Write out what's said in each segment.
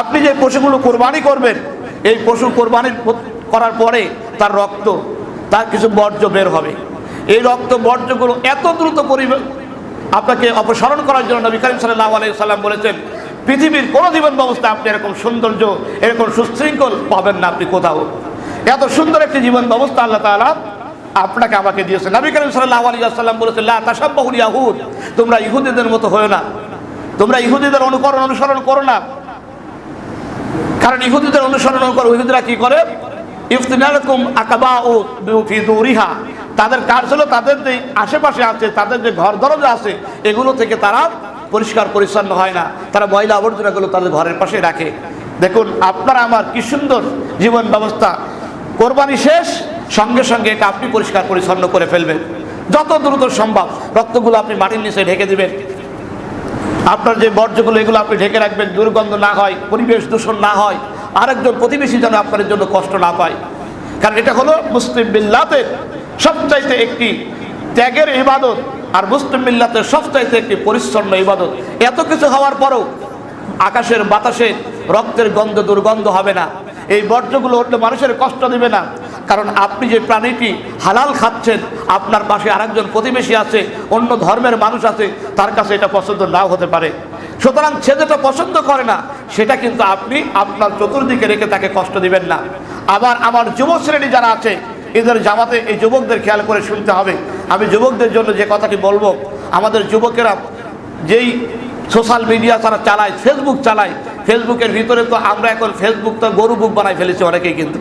আপনি যে পশুগুলো কোরবানি করবেন, এই পশু কোরবানি করার পরে তার রক্ত, তার কিছু বর্জ্য বের হবে। এই রক্ত বর্জ্যগুলো এত দ্রুত পরিমাণ আপনাকে অপসারণ করার জন্য নবী করিম সাল্লাহ আলাই সাল্লাম বলেছেন, পৃথিবীর কোনো জীবন ব্যবস্থা আপনি এরকম সৌন্দর্য, এরকম সুশৃঙ্খল পাবেন না আপনি কোথাও। এত সুন্দর একটি জীবন ব্যবস্থা আল্লাহ তাআলা আপনাকে আমাকে দিয়েছে নবী করিম সাল্লাহ আলী সাল্লাম বলেছেন, লা তাসাব্বাহুল ইয়াহুদ তোমরা ইহুদিদের মতো হয়েও না। তোমরা ইহুদিদের অনুকরণ, অনুসরণ করো না। কারণ ইহুদিদের অনুসরণ করে, ইহুদিরা কি করে? ইফতিনালকুম আকাবা ও ফিদুরিহা তাদের কাজ হলো তাদের যে আশেপাশে আছে, তাদের যে ঘর দরজা আছে, এগুলো থেকে তারা পরিষ্কার পরিচ্ছন্ন হয় না। তারা ময়লা আবর্জনাগুলো তাদের ঘরের পাশে রাখে। দেখুন, আপনারা আমার কি সুন্দর জীবন ব্যবস্থা। কোরবানি শেষ, সঙ্গে সঙ্গে এটা আপনি পরিষ্কার পরিচ্ছন্ন করে ফেলবেন। যত দ্রুত সম্ভব রক্তগুলো আপনি মাটির নিচে ঢেকে দিবেন। আপনার যে বর্জ্যগুলো, এগুলো আপনি ঢেকে রাখবেন, দুর্গন্ধ না হয়, পরিবেশ দূষণ না হয়, আরেকজন প্রতিবেশী যেন আপনার জন্য কষ্ট না পায়। কারণ এটা হলো মুসলিম মিল্লাতের সবচাইতে একটি ত্যাগের ইবাদত, আর মুসলিম মিল্লাতের সবচাইতে একটি পরিচ্ছন্ন ইবাদত। এত কিছু হওয়ার পরও আকাশের বাতাসে রক্তের গন্ধ, দুর্গন্ধ হবে না। এই বর্জ্যগুলো উঠলে মানুষের কষ্ট দেবে না। কারণ আপনি যে প্রাণীটি হালাল খাচ্ছেন, আপনার পাশে আরেকজন প্রতিবেশী আছে, অন্য ধর্মের মানুষ আছে, তার কাছে এটা পছন্দ নাও হতে পারে। সুতরাং সে যেটা পছন্দ করে না, সেটা কিন্তু আপনি আপনার চতুর্দিকে রেখে তাকে কষ্ট দিবেন না। আবার আমার যুব শ্রেণি যারা আছে, এদের জামাতে এই যুবকদের খেয়াল করে শুনতে হবে। আমি যুবকদের জন্য যে কথাটি বলব, আমাদের যুবকেরা যেই সোশ্যাল মিডিয়া তারা চালায়, ফেসবুক চালায়, ফেসবুকের ভিতরে তো আমরা এখন ফেসবুক তো গরু বুক বানাই ফেলেছি অনেকেই কিন্তু।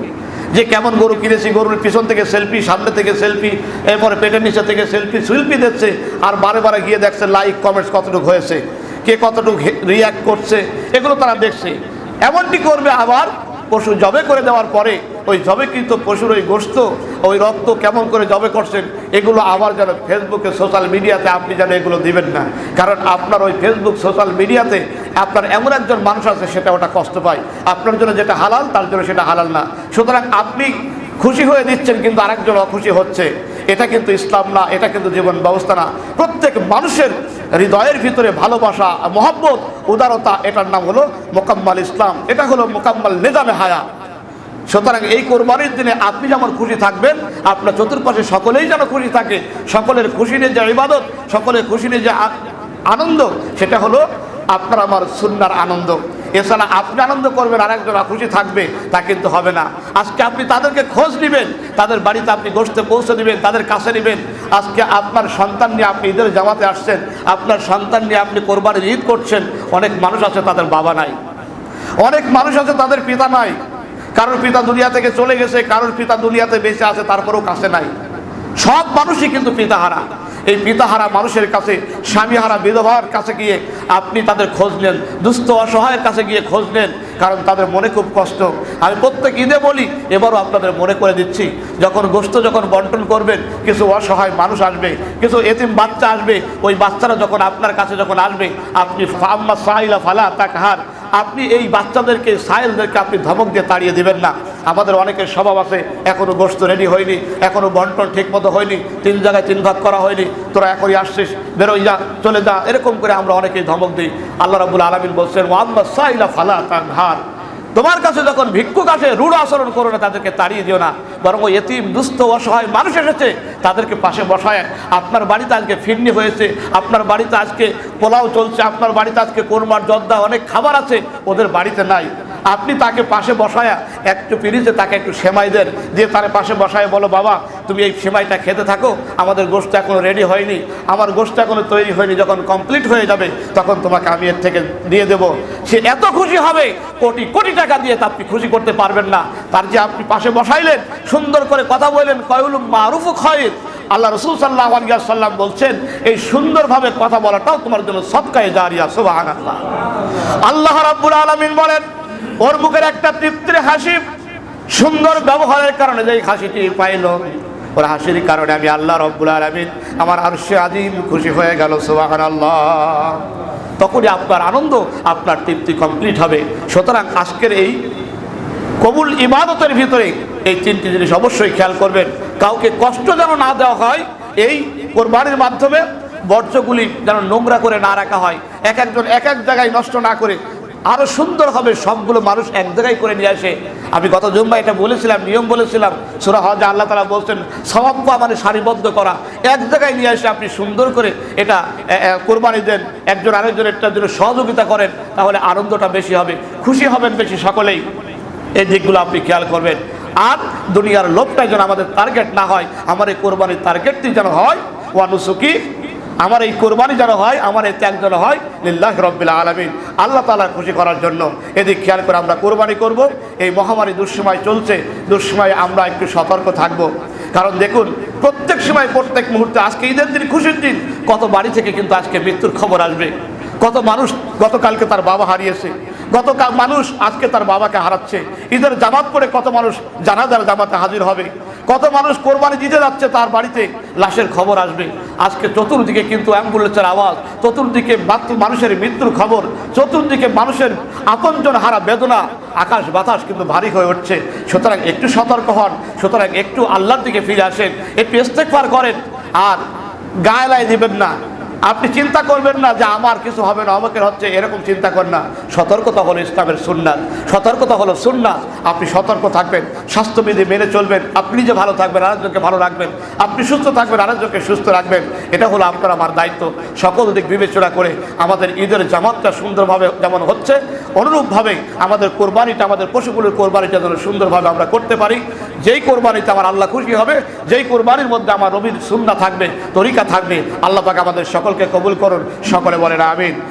যে কেমন গরু কিনেছি, গরুর পিছন থেকে সেলফি সামনে থেকে সেলফি এরপরে পেটের নিচে থেকে সেলফি সেলফি দিচ্ছে, আর বারে বারে গিয়ে দেখছে লাইক কমেন্টস কতটুকু হয়েছে, কে কতটুকু রিয়াক্ট করছে, এগুলো তারা দেখছে। এমনটি করবে আবার পশু জবে করে দেওয়ার পরে ওই জবেকৃত পশুর ওই গোস্ত ওই রক্ত কেমন করে জবে করছেন, এগুলো আবার যেন ফেসবুকে সোশ্যাল মিডিয়াতে আপনি যেন এগুলো দিবেন না। কারণ আপনার ওই ফেসবুক সোশ্যাল মিডিয়াতে আপনার এমন একজন মানুষ আছে, সেটা ওটা কষ্ট পায়। আপনার জন্য যেটা হালাল, তার জন্য সেটা হালাল না। সুতরাং আপনি খুশি হয়ে দিচ্ছেন, কিন্তু আরেকজন অখুশি হচ্ছে। এটা কিন্তু ইসলাম না, এটা কিন্তু জীবন ব্যবস্থা না। প্রত্যেক মানুষের হৃদয়ের ভিতরে ভালোবাসা, মহব্বত, উদারতা, এটার নাম হলো মোকাম্মাল ইসলাম। এটা হলো মোকাম্মাল নিজামে হায়া। সুতরাং এই কোরবানির দিনে আপনি যেমন খুশি থাকবেন, আপনার চতুর্পাশে সকলেই যেন খুশি থাকে। সকলের খুশি নিয়ে যে ইবাদত, সকলের খুশি নিয়ে যে আনন্দ, সেটা হলো আপনার আমার সুন্নার আনন্দ। এছাড়া আপনি আনন্দ করবেন আর একজন খুশি থাকবে, তা কিন্তু হবে না। আজকে আপনি তাদেরকে খোঁজ নেবেন, তাদের বাড়িতে আপনি গোষ্ঠে পৌঁছে দিবেন, তাদের কাছে নেবেন। আজকে আপনার সন্তান নিয়ে আপনি ঈদের জামাতে আসছেন, আপনার সন্তান নিয়ে আপনি কোরবানির ঈদ করছেন, অনেক মানুষ আছে তাদের বাবা নাই। অনেক মানুষ আছে তাদের পিতা নাই। কারোর পিতা দুনিয়া থেকে চলে গেছে, কারোর পিতা দুনিয়াতে বেঁচে আছে, তারপরেও কাছে নাই। সব মানুষই কিন্তু পিতাহারা। এই পিতাহারা মানুষের কাছে, স্বামীহারা বিধবার কাছে গিয়ে আপনি তাদের খোঁজ নেন, দুস্থ অসহায়ের কাছে গিয়ে খোঁজ নেন, কারণ তাদের মনে খুব কষ্ট। আমি প্রত্যেক ঈদে বলি, এবারও আপনাদের মনে করে দিচ্ছি, যখন গোস্ত যখন বন্টন করবেন, কিছু অসহায় মানুষ আসবে, কিছু এতিম বাচ্চা আসবে, ওই বাচ্চারা যখন আপনার কাছে যখন আসবে, আপনি ফাম্মা সাহিলা ফালা তাকহার, আপনি এই বাচ্চাদেরকে সাহেলদেরকে আপনি ধমক দিয়ে তাড়িয়ে দেবেন না। আমাদের অনেকের স্বভাব আছে, এখনও গোস্ত রেডি হয়নি, এখনও বন্টন ঠিক মতো হয়নি, তিন জায়গায় তিন ভাগ করা হয়নি, তোরা এখনই আসছিস, বেরোই যা, চলে যা, এরকম করে আমরা অনেকেই ধমক দিই। আল্লাহ রাবুল আলমিন বলছেন, ওয়াম্মা সাইলা ফালা তাকহার তোমার কাছে যখন ভিক্ষুক আসে, রূঢ় আচরণ করো না, তাদেরকে তাড়িয়ে দিও না, বরং ওই এতিম, দুস্থ, অসহায় মানুষ এসেছে, তাদেরকে পাশে বসায়। আপনার বাড়িতে আজকে ফিরনি হয়েছে, আপনার বাড়িতে আজকে পোলাও চলছে, আপনার বাড়িতে আজকে কোরমার, জর্দা, অনেক খাবার আছে, ওদের বাড়িতে নাই। আপনি তাকে পাশে বসায়া একটু পিড়িতে তাকে একটু সেমাই দেন। দিয়ে তার পাশে বসায় বলো, বাবা, তুমি এই সেমাইটা খেতে থাকো, আমাদের গোষ্ঠ এখনও রেডি হয়নি। আমার গোষ্ঠ এখনও তৈরি হয়নি, যখন কমপ্লিট হয়ে যাবে, তখন তোমাকে আমি এর থেকে দিয়ে দেব। সে এত খুশি হবে, কোটি কোটি টাকা দিয়ে তা আপনি খুশি করতে পারবেন না। তার যে আপনি পাশে বসাইলেন, সুন্দর করে কথা বললেন কয়ুল মারুফু খয়ের। আল্লাহ রসুল সাল্লাহ সাল্লাম বলছেন, এই সুন্দরভাবে কথা বলাটাও তোমার জন্য সৎকায় জারিয়া সুবাহ আল্লাহ রাব্বুল আলমিন বলেন ওর মুখের একটা তৃপ্তির হাসি, সুন্দর ব্যবহারের কারণে যে হাসিটি পাইল, ওর হাসির কারণে আমি আল্লাহ রব্বুল আলমিন আমার আরশে আজিম খুশি হয়ে গেল সুবাহান আল্লাহ তখনই আপনার আনন্দ, আপনার তৃপ্তি কমপ্লিট হবে। সুতরাং আজকের এই কবুল ইবাদতের ভিতরে এই তিনটি জিনিস অবশ্যই খেয়াল করবেন। কাউকে কষ্ট যেন না দেওয়া হয়, এই কোরবানির মাধ্যমে বর্জ্যগুলি যেন নোংরা করে না রাখা হয়। এক একজন এক এক জায়গায় নষ্ট না করে আরও সুন্দর হবে সবগুলো মানুষ এক জায়গায় করে নিয়ে আসে। আমি গত জুম্বা এটা বলেছিলাম, নিয়ম বলেছিলাম। সুরা হজ, আল্লাহ তালা বলছেন সবাব্বা মানে সারিবদ্ধ করা। এক জায়গায় নিয়ে এসে আপনি সুন্দর করে এটা কোরবানি দেন, একজন আরেকজনের জন্য সহযোগিতা করেন, তাহলে আনন্দটা বেশি হবে, খুশি হবেন বেশি সকলেই। এই দিকগুলো আপনি খেয়াল করবেন। আর দুনিয়ার লোভটাই যেন আমাদের টার্গেট না হয়, আমার এই কোরবানির টার্গেটটি যেন হয় ওয়ানুসুকি আমার এই কোরবানি যেন হয়, আমার এই ত্যাগ যেন হয়, লিল্লাহ রব্বিল আলমিন। আল্লাহ তালা খুশি করার জন্য এদিক খেয়াল করে আমরা কোরবানি করব। এই মহামারী দুঃসময় চলছে, দুঃসময়ে আমরা একটু সতর্ক থাকব। কারণ দেখুন, প্রত্যেক সময়, প্রত্যেক মুহূর্তে, আজকে ঈদের দিন, খুশির দিন, কত বাড়ি থেকে কিন্তু আজকে মৃত্যুর খবর আসবে। কত মানুষ গতকালকে তার বাবা হারিয়েছে। গতকাল মানুষ আজকে তার বাবাকে হারাচ্ছে। ঈদের জামাত পরে কত মানুষ জানাজার জামাতে হাজির হবে। কত মানুষ কোরবানি দিতে যাচ্ছে তার বাড়িতে, লাশের খবর আসবে। আজকে চতুর্দিকে কিন্তু অ্যাম্বুলেন্সের আওয়াজ, চতুর্দিকে মানুষের মৃত্যুর খবর, চতুর্দিকে মানুষের আকঞ্চন হারা বেদনা, আকাশ বাতাস কিন্তু ভারী হয়ে উঠছে। সুতরাং একটু সতর্ক হন, সুতরাং একটু আল্লাহর দিকে ফিরে আসেন, একটু ইস্তেকবার করেন, আর গায়ে দিবেন না। আপনি চিন্তা করবেন না যে আমার কিছু হবে না আমাকে হচ্ছে এরকম চিন্তা করেন না। সতর্কতা হলো ইসলামের সুন্নাত। সতর্কতা হলো সুন্নাত। আপনি সতর্ক থাকবেন, স্বাস্থ্যবিধি মেনে চলবেন, আপনি যে ভালো থাকবেন, আরেকজনকে ভালো রাখবেন, আপনি সুস্থ থাকবেন, আরেকজনকে সুস্থ রাখবেন। এটা হলো আপনার, আমার দায়িত্ব। সকল দিক বিবেচনা করে আমাদের ঈদের জামাতটা সুন্দরভাবে যেমন হচ্ছে, অনুরূপভাবে আমাদের কোরবানিটা, আমাদের পশুগুলোর কোরবানিটা যেন সুন্দরভাবে আমরা করতে পারি। যেই কোরবানিতে আমার আল্লাহ খুশি হবে, যেই কোরবানির মধ্যে আমার রবির সুন্না থাকবে, তরিকা থাকবে, আল্লাহ পাক আমাদের সকলকে কবুল করুন। সকলে বলেন, আমিন।